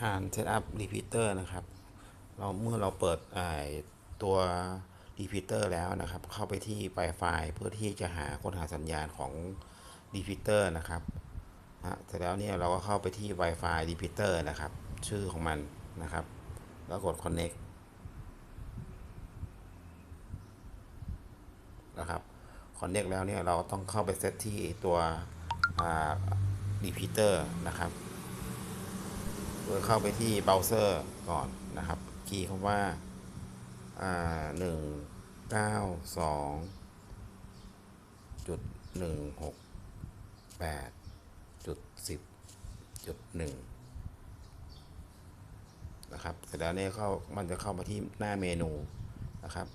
การ Setup Repeater นะครับ เราเมื่อเราเปิดตัว Repeater แล้วนะครับ เข้าไปที่ Wi-Fi เพื่อที่จะหาค้นหาสัญญาณของ Repeater นะครับนะเสร็จแล้วเนี่ยเราก็เข้าไปที่ Wi-Fi Repeater นะครับ ชื่อของมันนะครับ แล้วกด Connect นะครับ Connect แล้วเนี่ยเราต้องเข้าไปเซตที่ตัว Repeater นะครับ เข้าไปที่เบราว์เซอร์ก่อนนะครับ คีย์คำว่าหนึ่งเก้าสองจุดหนึ่งหกแปดจุดสิบจุดหนึ่งนะครับเสร็จแล้วเนี่ยเข้ามันจะเข้ามาที่หน้าเมนูนะครับ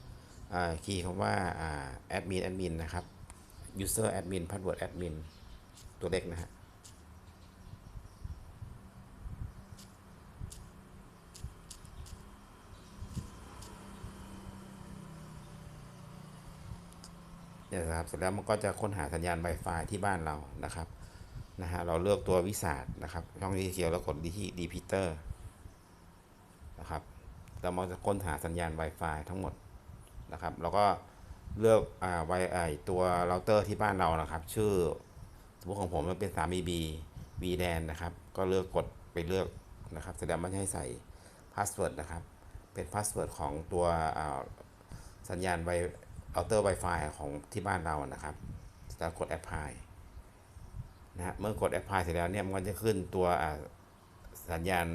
คีย์คำว่าอ่าแอดมินแอดมินนะครับ user admin password admin ตัวเล็กนะฮะ นี่ยนะครับ เสร็จแล้วมันก็จะค้นหาสัญญาณ Wi-Fi ที่บ้านเรานะครับนะฮะเราเลือกตัววิสาดนะครับช่องที่เขียวแล้วกดที่ repeater นะครับแล้วมันจะค้นหาสัญญาณ Wi-Fi ทั้งหมดนะครับแล้วก็เลือกอ่าไวไอตัวเราเตอร์ที่บ้านเรานะครับ ชื่อสมมติของผมมันเป็น3 BB VLAN นะครับ ก็เลือกกดไปเลือกนะครับแสดงว่าให้ใส่พาสเวิร์ดนะครับ เป็นพาสเวิร์ดของตัวสัญญาณไว เอาเตอร์ Wi-Fi ของที่บ้านเรานะครับแล้วกด Apply นะฮะเมื่อกด Apply เสร็จแล้วเนี่ยมันก็จะขึ้นตัวสัญญาณ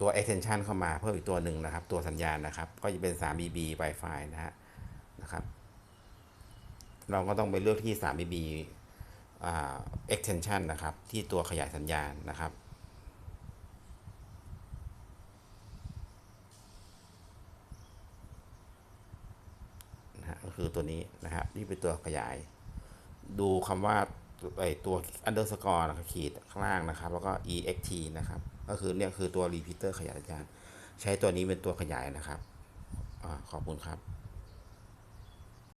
ตัว extension เข้ามาเพิ่มอีกตัวหนึ่งนะครับ ตัวสัญญาณนะครับ ก็จะเป็น 3 BB Wi-Fi นะฮะนะครับ เราก็ต้องไปเลือกที่ 3 BB อ่า extension นะครับ ที่ตัวขยายสัญญาณนะครับ นะฮะก็ คือตัวนี้นะครับ นี่เป็นตัวขยาย ดูคำว่าไอตัว underscore นะครับขีดข้างล่างนะครับ แล้วก็ ext นะครับ ก็คือเนี่ยคือตัว repeater ขยายสัญญาณใช้ตัวนี้เป็นตัวขยายนะครับอขอบคุณครับ